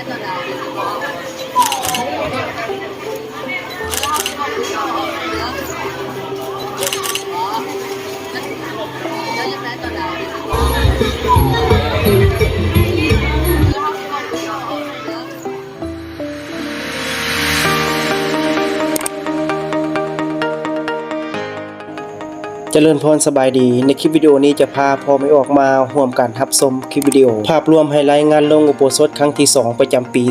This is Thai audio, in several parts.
I 的来 เจริญพรสบายดี ในคลิปวิดีโอนี้จะพาพ่อไม่ออกมาร่วมกันทับชมคลิปวิดีโอ ภาพรวมไฮไลท์งานลงอุโบสถครั้งที่ 2 ประจำปี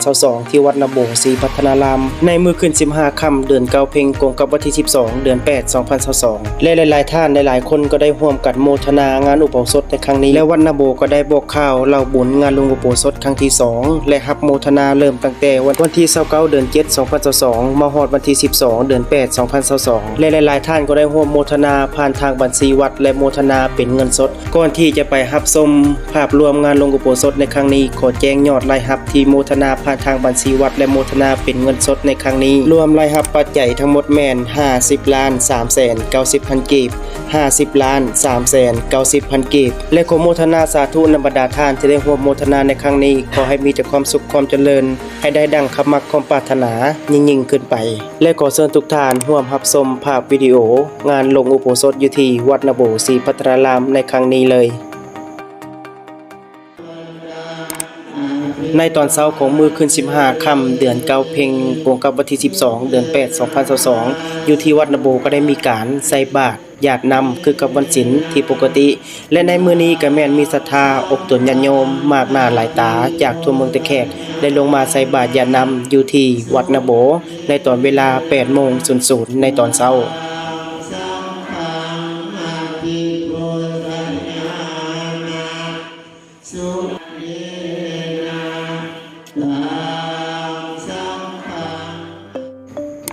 2022 ที่วัดนโบศรีพัฒนาราม ในมือขึ้น 15 ค่ำเดือนเก้าเพ็งกงกับวันที่ 12 เดือน 8 2022 และหลาย ๆ ท่านหลายๆ คนก็ได้ร่วมกันโมทนางานอุโบสถในครั้งนี้ และวัดนโบก็ได้บอกข่าวเล่าบุญงานลงอุโบสถครั้งที่ 2 และรับโมทนาเริ่มตั้งแต่วันที่29เดือน 7 2022 มาฮอดวันที่ 12 เดือน 8 2022 และหลาย ๆ ท่านก็ได้ร่วมโมทนาผ่านทางบัญชีวัดและโมทนาเป็นเงินสด ก่อนที่จะไปรับชมภาพรวมงานลงอุโบสถในครั้งนี้ ขอแจ้งยอดรายรับที่โมทนาผ่านทางบัญชีวัดและโมทนาเป็นเงินสดในครั้งนี้ รวมรายรับปัจจัยทั้งหมดแม่น 50ล้าน3แสน90พันกีบ50ล้าน3แสน90พันกีบและขอโมทนาสาธุนบรรดาท่านที่ได้ร่วมโมทนาในครั้งนี้ ขอให้มีแต่ความสุขความเจริญ ให้ได้ดังคำมักความปรารถนายิ่งๆขึ้นไป และขอเชิญทุกท่านร่วมรับชมภาพวิดีโอ งานลงอุโบสถอยู่ที่วัดนโบศรีพัทรารามในครั้งนี้เลย ในตอนเช้าของมือขึ้น15 ค่ำเดือนเก้าเพ็งตรงกับวันที่ 12 เดือน 8 2022 อยู่ที่วัดนาโบก็ได้มีการใส่บาตรญาตินำคือกับวันศิลที่ปกติ และในมือนี้ก็แม่นมีศรัทธาอกตุนญาติโยม มากหน้าหลายตาจากทั่วเมืองตะแคกได้ลงมาใส่บาตรญาตินำอยู่ที่วัดนาโบ ในตอนเวลา8โมง00ในตอนเช้า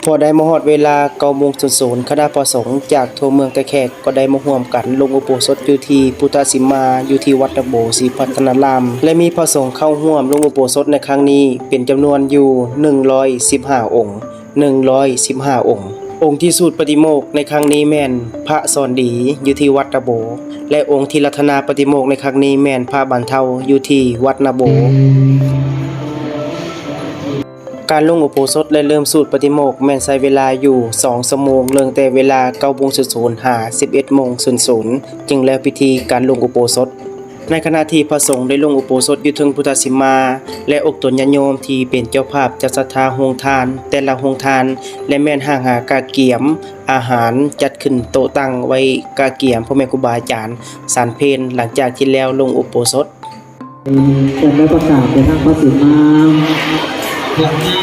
พอได้มาฮอดเวลา9โมง00คณะประสงค์จากทั่วเมืองตะแขกก็ได้มาร่วมกันลงอุโบสถอยู่ที่พุทธสิมาอยู่ที่วัดตะโบศรีพัฒนาราม และมีพระสงฆ์เข้าร่วมลงอุโบสถในครั้งนี้เป็นจำนวนอยู่ 115 องค์ 115 องค์ องค์ที่สูตรปฏิโมกในครั้งนี้แม่นพระสอนดีอยู่ที่วัดตะโบ และองค์ที่รัตนาปฏิโมกในครั้งนี้แม่นพระบันเทาอยู่ที่วัดนาโบ การลงอุโบสถและเริ่มสูตรปฏิโมกแม่นใช้เวลาอยู่2ชั่วโมงเริ่มแต่เวลา9โมง00หา11โมง00จึงแล้วพิธีการลงอุโบสถในขณะที่พระสงฆ์ได้ลงอุโบสถอยู่ถึงพุทธสิมา และอกตนญาโยมที่เป็นเจ้าภาพจัดศรัทธาโฮงทาน แต่ละโฮงทาน และแม่นห่างหากาเกียม อาหารจัดขึ้นโต๊ะตั้งไว้กาเกียมพ่อแม่ครูบาอาจารย์สารเพลหลังจากที่แล้วลงอุโบสถจะได้ประกาศไปทางพระสิมา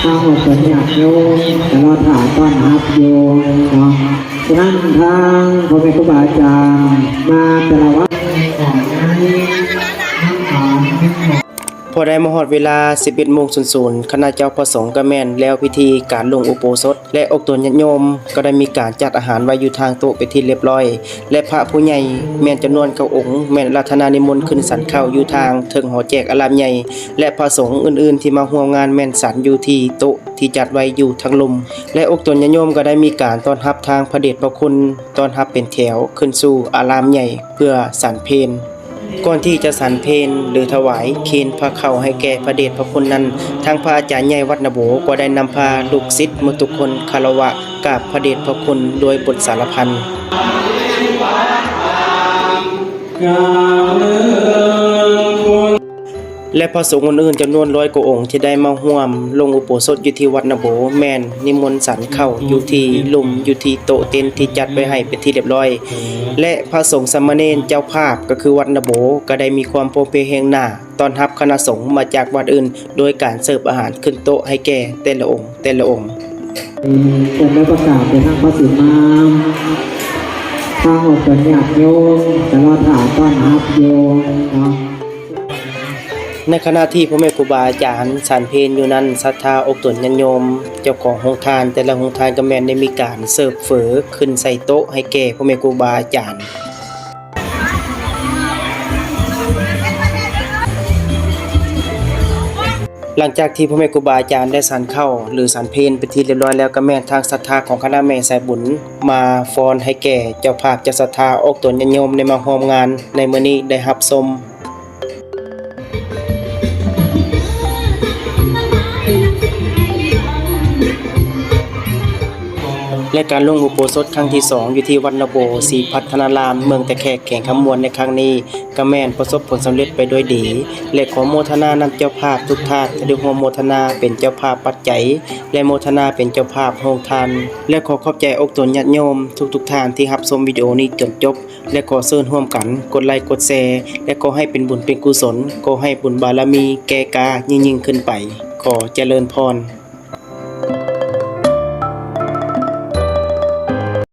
ทางหกสัญญาโยมแต่ว่าถามต้อนรับโยมเนาะฉะนั้นทางพ่อแม่ครูบาอาจารย์มาแต่ละวัน อได้มาฮอดเวลา 11โมง00คณะเจ้าประสงค์ก็แม่นแล้วพิธีการลงอุโบสถ และอกตนญาติโยม ก็ได้มีการจัดอาหารไว้อยู่ทางโต๊ะเป็นที่เรียบร้อย และพระผู้ใหญ่แม่นจำนวนเก้าองค์แม่นรัตนานิมนต์ขึ้นสันเข้าอยู่ทางเทิงหอแจกอารามใหญ่ และพระสงฆ์อื่นๆ ที่มาร่วมงานแม่นสันอยู่ที่โต๊ะที่จัดไว้อยู่ทางลม และอกตนญาติโยมก็ได้มีการต้อนรับทางพระเดชพระคุณต้อนรับเป็นแถวขึ้นสู่อารามใหญ่ เพื่อสันเพล ก่อนที่จะสรรเพนหรือถวายเคนพระเข่าให้แก่พระเดชพระคุณนั้น ทางพระอาจารย์ใหญ่วัดนโบก็ได้นำพาลูกศิษย์มุทุกคนคารวะกราบพระเดชพระคุณโดยบทสารพัน และพระสงฆ์อื่นๆจำนวนร้อยกว่าองค์ที่ได้มาร่วม ลงอุโบสถอยู่ที่วัดนาโบแมนนิมนต์สันเข้าอยู่ที่หลุมอยู่ที่โต๊ะเต็นท์ที่จัดไว้ให้เป็นที่เรียบร้อย และพระสงฆ์สามเณรเจ้าภาพก็คือวัดนาโบก็ได้มีความโปรเพเฮงหน้าต้อนรับคณะสงฆ์มาจากวัดอื่น โดยการเสิร์ฟอาหารขึ้นโต๊ะให้แก่แต่ละองค์แต่ละองค์จะได้ประกาศไปทางพระสิมาทางหกสัญญาโยมแต่ว่าถามต้อนรับโยมเนาะ ในขณะที่พ่อแม่ครูบาอาจารย์สานเพนอยู่นั้นศรัทธาอกตนญาติโยม เจ้าของโรงทาน แต่ละโรงทานก็แมนได้มีการเสิร์ฟเฝอขึ้นใส่โต๊ะให้แก่พ่อแม่ครูบาอาจารย์หลังจากที่พ่อแม่ครูบาอาจารย์ได้สานเข้า หรือสานเพนไปที่เรียบร้อยแล้วก็แม่ทางศรัทธาของคณะแม่สายบุญมาฟอนให้แก่เจ้าภาพจ้าศรัทธาอกตนญาติโยมในมาร่วมงาน ในมื้อนี้ได้รับชม และการลงอุโบสถครั้งที่ 2 อยู่ที่วัดนาโบศรีพัฒนาราม เมืองตะแคกแข่งขมวนในครั้งนี้ก็แม่นประสบผลสำเร็จไปด้วยดี และขอโมทนานำเจ้าภาพทุกท่านที่ได้ร่วโมทนาเป็นเจ้าภาพปัจจัย และโมทนาเป็นเจ้าภาพโรงทานและขอขอบใจอกตนญาติโยม ทุกๆท่านที่รับชมวิดีโอนี้จนจบ และขอเชิญร่วมกัน กดไลค์กดแชร์และขอให้เป็นบุญเป็นกุศลขอให้บุญบารมีแก่กายิ่งยิ่งๆขึ้นไป ขอเจริญพร